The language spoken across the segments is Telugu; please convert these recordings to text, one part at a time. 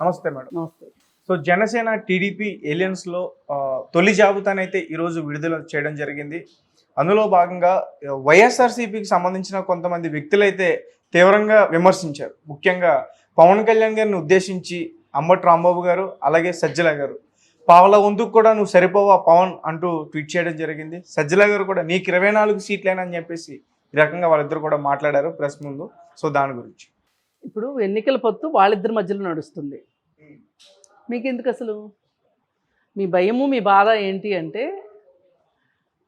నమస్తే మేడం. నమస్తే. సో జనసేన టీడీపీ ఏలియన్స్లో ఆ, తొలి జాబితానైతే ఈరోజు విడుదల చేయడం జరిగింది. అందులో భాగంగా వైఎస్ఆర్సీపీకి సంబంధించిన కొంతమంది వ్యక్తులైతే తీవ్రంగా విమర్శించారు. ముఖ్యంగా పవన్ కళ్యాణ్ గారిని ఉద్దేశించి అంబటి రాంబాబు గారు అలాగే సజ్జల గారు. పావల వంతుకు కూడా నువ్వు సరిపోవా పవన్ అంటూ ట్వీట్ చేయడం జరిగింది. సజ్జల గారు కూడా నీకు ఇరవై నాలుగు సీట్లేనని చెప్పేసి ఈ రకంగా వాళ్ళిద్దరు కూడా మాట్లాడారు ప్రెస్ ముందు. సో దాని గురించి. ఇప్పుడు ఎన్నికల పొత్తు వాళ్ళిద్దరి మధ్యలో నడుస్తుంది. మీకు ఎందుకు అసలు? మీ భయము మీ బాధ ఏంటి అంటే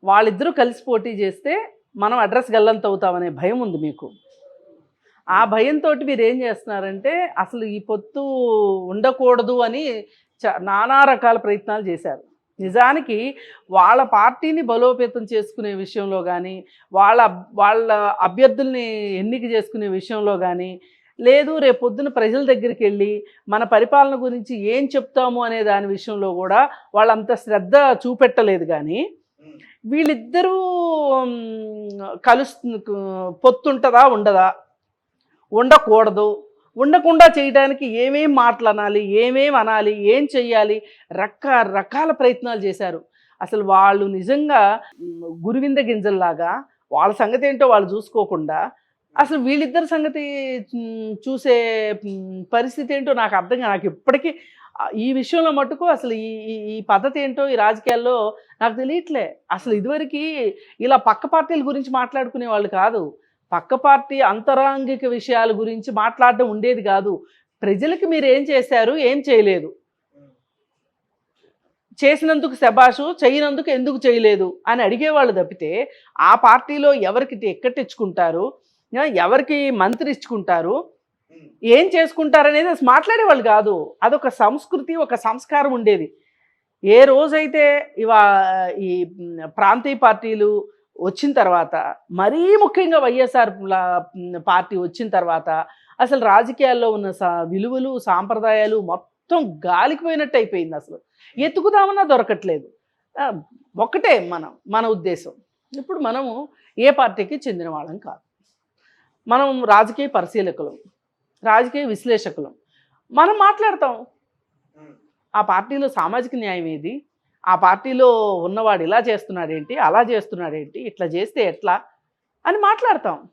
వాళ్ళిద్దరూ కలిసి పోటీ చేస్తే మనం అడ్రస్ గల్లంత అవుతామనే భయం ఉంది మీకు. ఆ భయంతో మీరు ఏం చేస్తున్నారంటే అసలు ఈ పొత్తు ఉండకూడదు అని చ- నానా రకాల ప్రయత్నాలు చేశారు. నిజానికి వాళ్ళ పార్టీని బలోపేతం చేసుకునే విషయంలో కానీ వాళ్ళ వాళ్ళ అభ్యర్థుల్ని ఎన్నిక చేసుకునే విషయంలో కానీ లేదు రేపు పొద్దున ప్రజల దగ్గరికి వెళ్ళి మన పరిపాలన గురించి ఏం చెప్తాము అనే దాని విషయంలో కూడా వాళ్ళంత శ్రద్ధ చూపెట్టలేదు కానీ వీళ్ళిద్దరూ కలుస్తు పొత్తుంటుందా ఉండదా? ఉండకూడదు. ఉండకుండా చేయడానికి ఏమేం మాటలు అనాలి ఏమేం అనాలి ఏం చెయ్యాలి? రకరకాల ప్రయత్నాలు చేశారు. అసలు వాళ్ళు నిజంగా గురువింద గింజల్లాగా వాళ్ళ సంగతి ఏంటో వాళ్ళు చూసుకోకుండా అసలు వీళ్ళిద్దరి సంగతి చూసే పరిస్థితి ఏంటో నాకు అర్థం కాదు. నాకు ఇప్పటికీ ఈ విషయంలో మటుకు అసలు ఈ ఈ- పద్ధతి ఏంటో ఈ రాజకీయాల్లో నాకు తెలియట్లే. అసలు ఇదివరకు ఇలా పక్క పార్టీల గురించి మాట్లాడుకునే వాళ్ళు కాదు. పక్క పార్టీ అంతరాంగిక విషయాల గురించి మాట్లాడడం ఉండేది కాదు. ప్రజలకి మీరు ఏం చేశారు ఏం చేయలేదు. చేసినందుకు శబాషు చేయనందుకు ఎందుకు చేయలేదు అని అడిగేవాళ్ళు తప్పితే ఆ పార్టీలో ఎవరికి టిక్కెట్ ఇచ్చుకుంటారు ఎవరికి మంత్రి ఇచ్చుకుంటారు? ఏం చేసుకుంటారనేది అసలు మాట్లాడేవాళ్ళు కాదు. అదొక సంస్కృతి ఒక సంస్కారం ఉండేది. ఏ రోజైతే ఇవా ఈ ప్రాంతీయ పార్టీలు వచ్చిన తర్వాత మరీ ముఖ్యంగా వైఎస్ఆర్ పార్టీ వచ్చిన తర్వాత అసలు రాజకీయాల్లో ఉన్న సా విలువలు సాంప్రదాయాలు మొత్తం గాలికి పోయినట్టు అయిపోయింది అసలు. ఎత్తుకుదామన్నా దొరకట్లేదు. ఆ, ఒక్కటే మనం మన ఉద్దేశం. ఇప్పుడు మనము ఏ పార్టీకి చెందిన వాళ్ళం కాదు. మనం రాజకీయ పరిశీలకులం రాజకీయ విశ్లేషకులం. మనం మాట్లాడతాం. ఆ పార్టీలో సామాజిక న్యాయం ఏది? ఆ పార్టీలో ఉన్నవాడు ఇలా చేస్తున్నాడేంటి? అలా చేస్తున్నాడేంటి? ఇట్లా చేస్తే ఎట్లా? అని మాట్లాడతాం.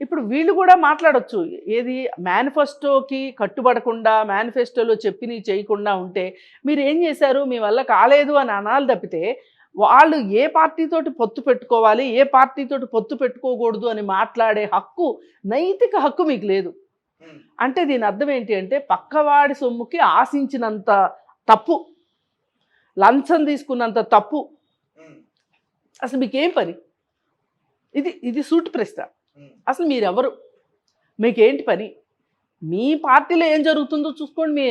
ఇప్పుడు వీళ్ళు కూడా మాట్లాడొచ్చు. ఏది? మేనిఫెస్టోకి కట్టుబడకుండా మేనిఫెస్టోలో చెప్పినవి చేయకుండా ఉంటే మీరు ఏం చేశారు? మీ వల్ల కాలేదు అని అనాలి తప్పితే వాళ్ళు ఏ పార్టీతోటి పొత్తు పెట్టుకోవాలి ఏ పార్టీతోటి పొత్తు పెట్టుకోకూడదు అని మాట్లాడే హక్కు నైతిక హక్కు మీకు లేదు. అంటే దీని అర్థం ఏంటి అంటే పక్కవాడి సొమ్ముకి ఆశించినంత తప్పు లంచం తీసుకున్నంత తప్పు. అసలు మీకేం పని? ఇది ఇది సూటి ప్రశ్న. అసలు మీరెవరు? మీకేంటి పని? మీ పార్టీలో ఏం జరుగుతుందో చూసుకోండి మీ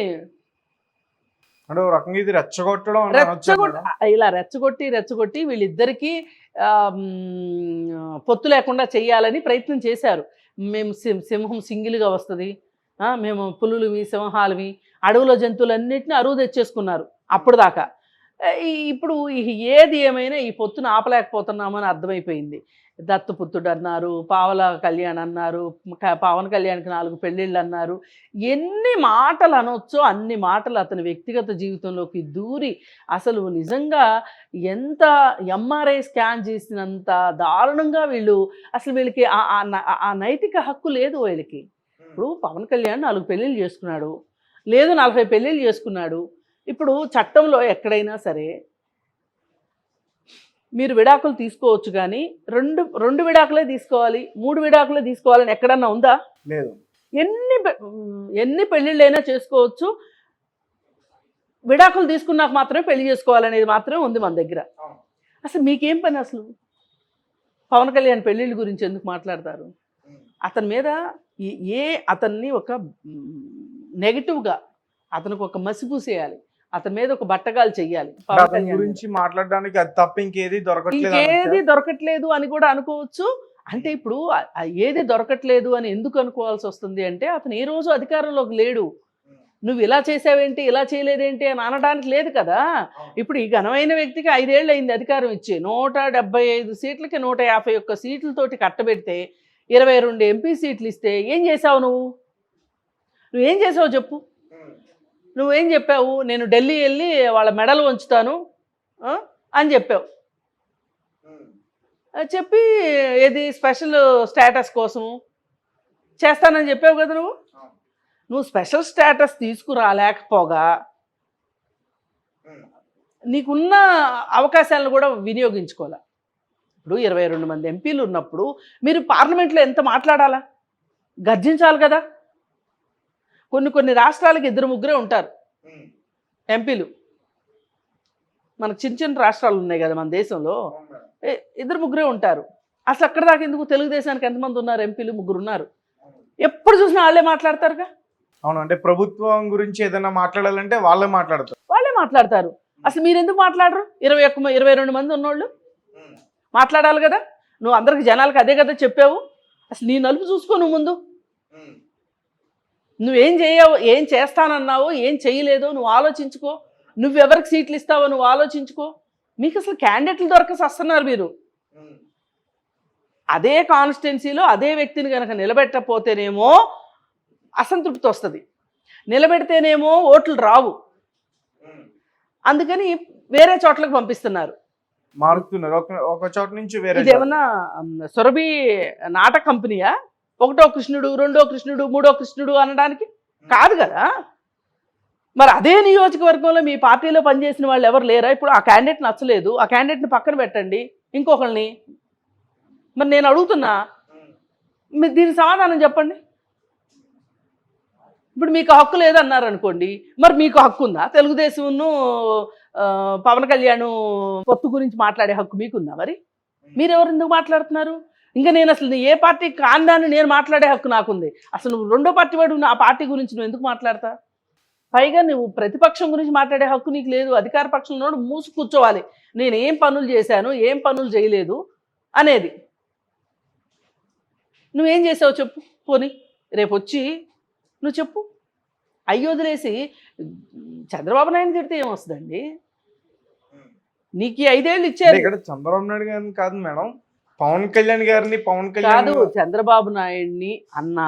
అంటే రకంగా ఇది రెచ్చగొట్టడం రెచ్చగొట్టి? ఇలా రెచ్చగొట్టి రెచ్చగొట్టి వీళ్ళిద్దరికీ మ్, పొత్తు లేకుండా చేయాలని ప్రయత్నం చేశారు. మేము సింహ- సింగిల్గా వస్తుంది. ఆ, మేము పులులువి సింహాలవి అడవుల జంతువులన్నింటినీ అరువు తెచ్చేసుకున్నారు అప్పుడు దాకా ఇప్పుడు ఏది ఏమైనా ఈ పొత్తును ఆపలేకపోతున్నామని అర్థమైపోయింది. దత్తపుత్రుడు అన్నారు పావల కళ్యాణ్ అన్నారు పవన్ కళ్యాణ్కి నాలుగు పెళ్ళిళ్ళు అన్నారు. ఎన్ని మాటలు అనొచ్చో అన్ని మాటలు అతని వ్యక్తిగత జీవితంలోకి దూరి అసలు నిజంగా ఎంత ఎంఆర్ఐ స్కాన్ చేసినంత దారుణంగా వీళ్ళు అసలు వీళ్ళకి ఆ నైతిక హక్కు లేదు వీళ్ళకి. ఇప్పుడు పవన్ కళ్యాణ్ నాలుగు పెళ్ళిళ్ళు చేసుకున్నాడు. లేదు నలభై పెళ్ళిళ్ళు చేసుకున్నాడు. ఇప్పుడు చట్టంలో ఎక్కడైనా సరే మీరు విడాకులు తీసుకోవచ్చు కానీ రెండు రెండు విడాకులే తీసుకోవాలి మూడు విడాకులే తీసుకోవాలని ఎక్కడన్నా ఉందా? లేదు. ఎన్ని ఎన్ని పెళ్ళిళ్ళైనా చేసుకోవచ్చు. విడాకులు తీసుకున్నాక మాత్రమే పెళ్ళి చేసుకోవాలనేది మాత్రమే ఉంది మన దగ్గర. అసలు మీకేం పని అసలు? పవన్ కళ్యాణ్ పెళ్ళిళ్ళ గురించి ఎందుకు మాట్లాడతారు? అతని మీద ఏ- ఏ అతన్ని ఒక నెగిటివ్గా అతనికి ఒక మసిపూసేయాలి. అతని మీద ఒక బట్టగాలు చెయ్యాలి. గురించి మాట్లాడడానికి అది తప్ప ఇంకేది దొరకట్లేదు ఇంకేది? దొరకట్లేదు అని కూడా అనుకోవచ్చు. అంటే ఇప్పుడు ఏది దొరకట్లేదు అని ఎందుకు అనుకోవాల్సి వస్తుంది అంటే అతను ఏ రోజు అధికారంలోకి లేడు. నువ్వు ఇలా చేసావేంటి ఇలా చేయలేదేంటి అని అనడానికి లేదు కదా. ఇప్పుడు ఈ ఘనమైన వ్యక్తికి ఐదేళ్ళు అయింది అధికారం ఇచ్చి. నూట డెబ్బై ఐదు సీట్లకి నూట యాభై ఒక్క సీట్లతోటి కట్టబెడితే ఇరవై రెండు ఎంపీ సీట్లు ఇస్తే ఏం చేసావు నువ్వు? నువ్వేం చేసావు చెప్పు. నువ్వేం చెప్పావు? నేను ఢిల్లీ వెళ్ళి వాళ్ళ మెడలు ఉంచుతాను అని చెప్పావు. చెప్పి ఏది స్పెషల్ స్టేటస్ కోసము చేస్తానని చెప్పావు కదా నువ్వు? నువ్వు స్పెషల్ స్టేటస్ తీసుకురాలేకపోగా. నీకున్న అవకాశాలను కూడా వినియోగించుకోవాలి? ఇప్పుడు ఇరవై రెండు మంది ఎంపీలు ఉన్నప్పుడు మీరు పార్లమెంట్లో ఎంత మాట్లాడాలా? గర్జించాలి కదా. కొన్ని కొన్ని రాష్ట్రాలకు ఇద్దరు ముగ్గురే ఉంటారు. ఎంపీలు. మనకు చిన్న చిన్న రాష్ట్రాలు ఉన్నాయి కదా మన దేశంలో. ఇద్దరు ముగ్గురే ఉంటారు. అసలు అక్కడ దాకా ఎందుకు తెలుగుదేశానికి ఎంతమంది ఉన్నారు ఎంపీలు ముగ్గురు ఉన్నారు? ఎప్పుడు చూసినా వాళ్ళే మాట్లాడతారుగా? అవును అంటే ప్రభుత్వం గురించి ఏదైనా మాట్లాడాలంటే వాళ్ళే మాట్లాడతారు. వాళ్ళే మాట్లాడతారు. అసలు మీరు ఎందుకు మాట్లాడరు? ఇరవై ఒక్క ఇరవై రెండు మంది ఉన్నోళ్ళు. మాట్లాడాలి కదా. నువ్వు అందరికి జనాలకు అదే కదా చెప్పావు. అసలు నీ నలుపు చూసుకో నువ్వు ముందు. నువ్వేం చేయవు ఏం చేస్తానన్నావో ఏం చేయలేదో నువ్వు ఆలోచించుకో. నువ్వెవరికి సీట్లు ఇస్తావో నువ్వు ఆలోచించుకో. మీకు అసలు క్యాండిడేట్లు దొరక వస్తున్నారు మీరు. అదే కాన్స్టిట్యున్సీలో అదే వ్యక్తిని కనుక నిలబెట్టకపోతేనేమో అసంతృప్తి వస్తుంది. నిలబెడితేనేమో ఓట్లు రావు. అందుకని వేరే చోట్లకు పంపిస్తున్నారు. మారుతున్నారు. ఒక చోట నుంచి వేరే ఉమ్, సురభి నాటక కంపెనీయా? ఒకటో కృష్ణుడు రెండో కృష్ణుడు మూడో కృష్ణుడు అనడానికి కాదు కదా? మరి అదే నియోజకవర్గంలో మీ పార్టీలో పనిచేసిన వాళ్ళు ఎవరు లేరా? ఇప్పుడు ఆ క్యాండిడేట్ నచ్చలేదు. ఆ క్యాండిడేట్ని పక్కన పెట్టండి. ఇంకొకరిని. మరి నేను అడుగుతున్నా. మీరు దీనికి సమాధానం చెప్పండి. ఇప్పుడు మీకు హక్కు లేదన్నారు అనుకోండి మరి మీకు హక్కు ఉందా? తెలుగుదేశంను పవన్ కళ్యాణ్ పొత్తు గురించి మాట్లాడే హక్కు మీకుందా మరి? మీరెవరు ఎందుకు మాట్లాడుతున్నారు? ఇంకా నేను అసలు ఏ పార్టీ కాందాన్ని నేను మాట్లాడే హక్కు నాకుంది. అసలు నువ్వు రెండో పార్టీ వాడు ఆ పార్టీ గురించి నువ్వు ఎందుకు మాట్లాడతా? పైగా నువ్వు ప్రతిపక్షం గురించి మాట్లాడే హక్కు నీకు లేదు అధికార పక్షంలో మూసి కూర్చోవాలి. నేను ఏం పనులు చేశాను ఏం పనులు చేయలేదు అనేది. నువ్వేం చేసావు చెప్పు పోనీ. రేపు వచ్చి నువ్వు చెప్పు. అయ్యి వదిలేసి చంద్రబాబు నాయుడు తిడితే ఏమొస్తుందండి? నీకు ఐదేళ్ళు ఇచ్చారు. ఇక్కడ చంద్రబాబు నాయుడు గారిని కాదు మేడం పవన్ కళ్యాణ్ గారిని పవన్ కళ్యాణ్ కాదు చంద్రబాబు నాయుడిని అన్న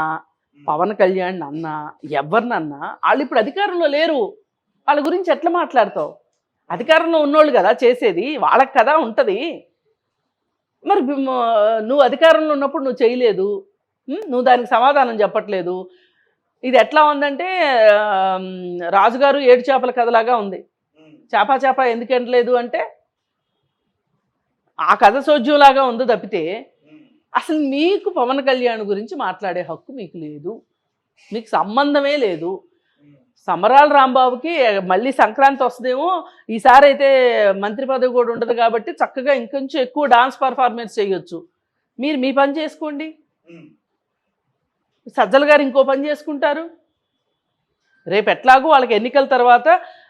పవన్ కళ్యాణ్ అన్న ఎవరినన్నా వాళ్ళు ఇప్పుడు అధికారంలో లేరు. వాళ్ళ గురించి ఎట్లా మాట్లాడతావు? అధికారంలో ఉన్నోళ్ళు కదా చేసేది వాళ్ళకి కదా ఉంటుంది. మరి నువ్వు అధికారంలో ఉన్నప్పుడు నువ్వు చేయలేదు? నువ్వు దానికి సమాధానం చెప్పట్లేదు. ఇది ఎట్లా ఉందంటే రాజుగారు ఏడు చేపల కథలాగా ఉంది. చేప చేప ఎందుకు ఎండలేదు అంటే ఆ కథ సోజ్యంలాగా ఉంది తప్పితే అసలు మీకు పవన్ కళ్యాణ్ గురించి మాట్లాడే హక్కు మీకు లేదు. మీకు సంబంధమే లేదు. సమరాల రాంబాబుకి మళ్ళీ సంక్రాంతి వస్తుందేమో ఈసారి అయితే మంత్రి పదవి కూడా ఉండదు కాబట్టి చక్కగా ఇంకొంచెం ఎక్కువ డాన్స్ పర్ఫార్మెన్స్ చేయొచ్చు. మీరు మీ పని చేసుకోండి. సజ్జల గారు ఇంకో పని చేసుకుంటారు. రేపు ఎట్లాగో వాళ్ళకి ఎన్నికల తర్వాత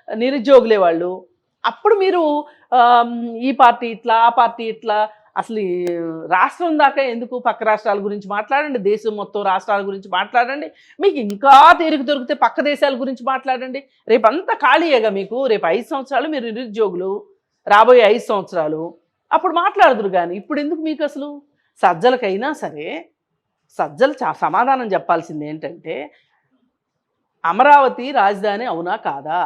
నిరుద్యోగులే వాళ్ళు. అప్పుడు మీరు ఈ పార్టీ ఇట్లా ఆ పార్టీ ఇట్లా అసలు రాష్ట్రం దాకా ఎందుకు పక్క రాష్ట్రాల గురించి మాట్లాడండి? దేశం మొత్తం రాష్ట్రాల గురించి మాట్లాడండి. మీకు ఇంకా తీరిక దొరికితే పక్క దేశాల గురించి మాట్లాడండి. రేపంతా ఖాళీయేగా మీకు? రేపు ఐదు సంవత్సరాలు మీరు నిరుద్యోగులు రాబోయే ఐదు సంవత్సరాలు. అప్పుడు మాట్లాడదురు కానీ ఇప్పుడు ఎందుకు మీకు అసలు? సజ్జలకైనా సరే సజ్జలు చా సమాధానం చెప్పాల్సింది ఏంటంటే అమరావతి రాజధాని అవునా కాదా?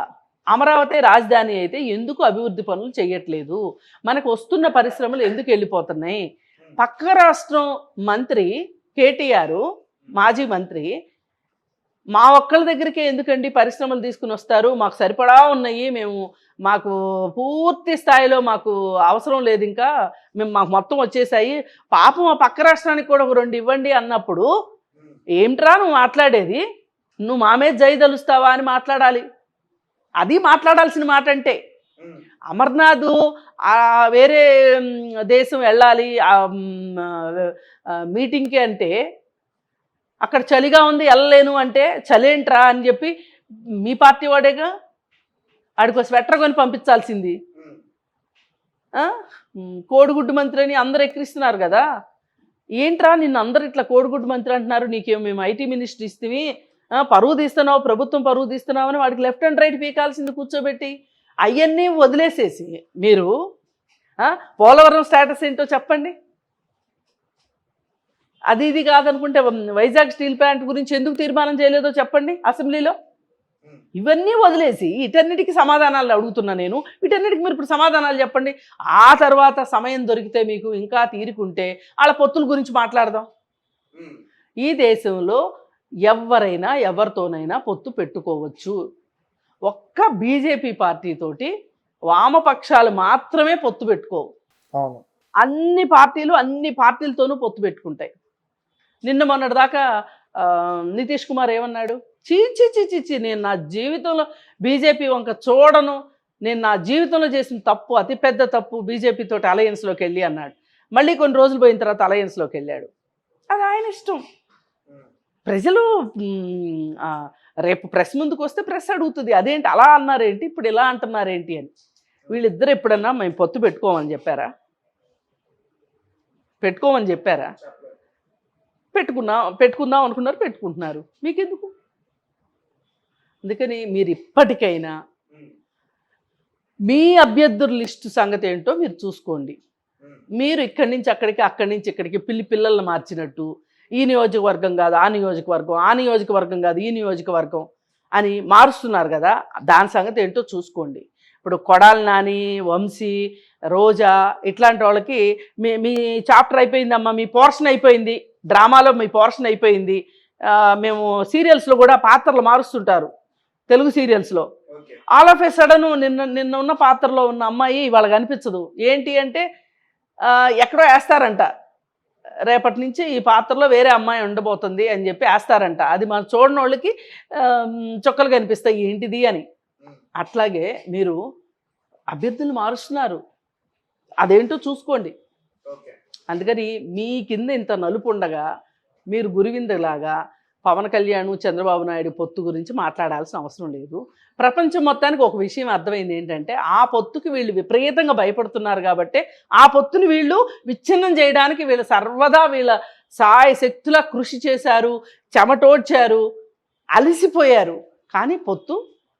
అమరావతి రాజధాని అయితే ఎందుకు అభివృద్ధి పనులు చేయట్లేదు? మనకు వస్తున్న పరిశ్రమలు ఎందుకు వెళ్ళిపోతున్నాయి? పక్క రాష్ట్రం మంత్రి కేటీఆర్ మాజీ మంత్రి మా ఒక్కళ్ళ దగ్గరికే ఎందుకండి పరిశ్రమలు తీసుకుని వస్తారు? మాకు సరిపడా ఉన్నాయి మేము మాకు పూర్తి స్థాయిలో మాకు అవసరం లేదు ఇంకా. మేము మాకు మొత్తం వచ్చేసాయి. పాపం ఆ పక్క రాష్ట్రానికి కూడా ఒక రెండు ఇవ్వండి అన్నప్పుడు ఏమిట్రా నువ్వు మాట్లాడేది? నువ్వు మా మీద జై తలుస్తావా అని మాట్లాడాలి. అది మాట్లాడాల్సిన మాట అంటే అమర్నాథ్ వేరే దేశం వెళ్ళాలి మీటింగ్కి అంటే అక్కడ చలిగా ఉంది వెళ్ళలేను అంటే చలేంట్రా అని చెప్పి మీ పార్టీ వాడేగా ఆడికి స్వెటర్ కొని పంపించాల్సింది. కోడిగుడ్డు మంత్రి అని అందరు ఎక్కిరిస్తున్నారు కదా. ఏంట్రా నిన్ను అందరు ఇట్లా కోడిగుడ్డు మంత్రి అంటున్నారు నీకేం మేము ఐటీ మినిస్టర్ ఇస్తేవి ఆ, పరువు తీస్తున్నావు ప్రభుత్వం పరువు తీస్తున్నావు అని వాడికి లెఫ్ట్ అండ్ రైట్ పీకాల్సింది కూర్చోబెట్టి అవన్నీ వదిలేసేసి మీరు పోలవరం స్టేటస్ ఏంటో చెప్పండి. అది ఇది కాదనుకుంటే వైజాగ్ స్టీల్ ప్లాంట్ గురించి ఎందుకు తీర్మానం చేయలేదో చెప్పండి అసెంబ్లీలో. ఇవన్నీ వదిలేసి వీటన్నిటికీ సమాధానాలు అడుగుతున్నా నేను. వీటన్నిటికి మీరు ఇప్పుడు సమాధానాలు చెప్పండి. ఆ తర్వాత సమయం దొరికితే మీకు ఇంకా తీరుకుంటే వాళ్ళ పొత్తుల గురించి మాట్లాడదాం. ఈ దేశంలో ఎవరైనా ఎవరితోనైనా పొత్తు పెట్టుకోవచ్చు. ఒక్క బీజేపీ పార్టీతోటి వామపక్షాలు మాత్రమే పొత్తు పెట్టుకోవు. అన్ని పార్టీలు అన్ని పార్టీలతోనూ పొత్తు పెట్టుకుంటాయి. నిన్న మొన్నటిదాకా ఆ, నితీష్ కుమార్ ఏమన్నాడు? చీ చీ చీ నేను నా జీవితంలో బీజేపీ వంక చూడను. నేను నా జీవితంలో చేసిన తప్పు అతిపెద్ద తప్పు బీజేపీ తోటి అలయన్స్లోకి వెళ్ళి అన్నాడు. మళ్ళీ కొన్ని రోజులు పోయిన తర్వాత అలయన్స్లోకి వెళ్ళాడు. అది ఆయన ఇష్టం. ప్రజలు రేపు ప్రెస్ ముందుకు వస్తే ప్రెస్ అడుగుతుంది. అదేంటి అలా అన్నారేంటి? ఇప్పుడు ఇలా అంటున్నారేంటి అని. వీళ్ళిద్దరు ఎప్పుడన్నా మేము పొత్తు పెట్టుకోమని చెప్పారా? పెట్టుకోమని చెప్పారా? పెట్టుకున్నా పెట్టుకుందాం అనుకున్నారు పెట్టుకుంటున్నారు. మీకెందుకు? అందుకని మీరు ఇప్పటికైనా మీ అభ్యర్థుల లిస్టు సంగతి ఏంటో మీరు చూసుకోండి. మీరు ఇక్కడి నుంచి అక్కడికి అక్కడి నుంచి ఇక్కడికి పిల్లి పిల్లల్ని మార్చినట్టు ఈ నియోజకవర్గం కాదు ఆ నియోజకవర్గం ఆ నియోజకవర్గం కాదు ఈ నియోజకవర్గం అని మారుస్తున్నారు కదా దాని సంగతి ఏంటో చూసుకోండి. ఇప్పుడు కొడాలి నాని వంశీ రోజా ఇట్లాంటి వాళ్ళకి మీ మీ చాప్టర్ అయిపోయిందమ్మా మీ పోర్షన్ అయిపోయింది డ్రామాలో మీ పోర్షన్ అయిపోయింది. మేము సీరియల్స్లో కూడా పాత్రలు మారుస్తుంటారు తెలుగు సీరియల్స్లో. ఆల్ ఆఫ్ ఏ సడన్ నిన్న నిన్న ఉన్న పాత్రలో ఉన్న అమ్మాయి ఇవాళ కనిపించదు. ఏంటి అంటే ఎక్కడో వేస్తారంట. రేపటి నుంచి ఈ పాత్రలో వేరే అమ్మాయి ఉండబోతుంది అని చెప్పి వేస్తారంట. అది మనం చూడని వాళ్ళకి చుక్కలు కనిపిస్తాయి ఏంటిది అని. అట్లాగే మీరు అభ్యర్థులు మారుస్తున్నారు. అదేంటో చూసుకోండి. అందుకని మీ కింద ఇంత నలుపు ఉండగా మీరు గురువిందలాగా పవన్ కళ్యాణ్ చంద్రబాబు నాయుడు పొత్తు గురించి మాట్లాడాల్సిన అవసరం లేదు. ప్రపంచం మొత్తానికి ఒక విషయం అర్థమైంది ఏంటంటే ఆ పొత్తుకి వీళ్ళు విపరీతంగా భయపడుతున్నారు కాబట్టి ఆ పొత్తుని వీళ్ళు విచ్ఛిన్నం చేయడానికి వీళ్ళు సర్వదా వీళ్ళ సాయ శక్తుల కృషి చేశారు చెమటోడ్చారు అలసిపోయారు. కానీ పొత్తు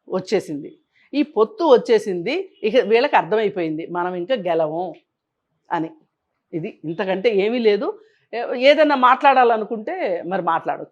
వచ్చేసింది. ఈ పొత్తు వచ్చేసింది ఇక వీళ్ళకి అర్థమైపోయింది మనం ఇంకా గెలవం అని. ఇది ఇంతకంటే ఏమీ లేదు. ఏదైనా మాట్లాడాలనుకుంటే మరి మాట్లాడొచ్చు.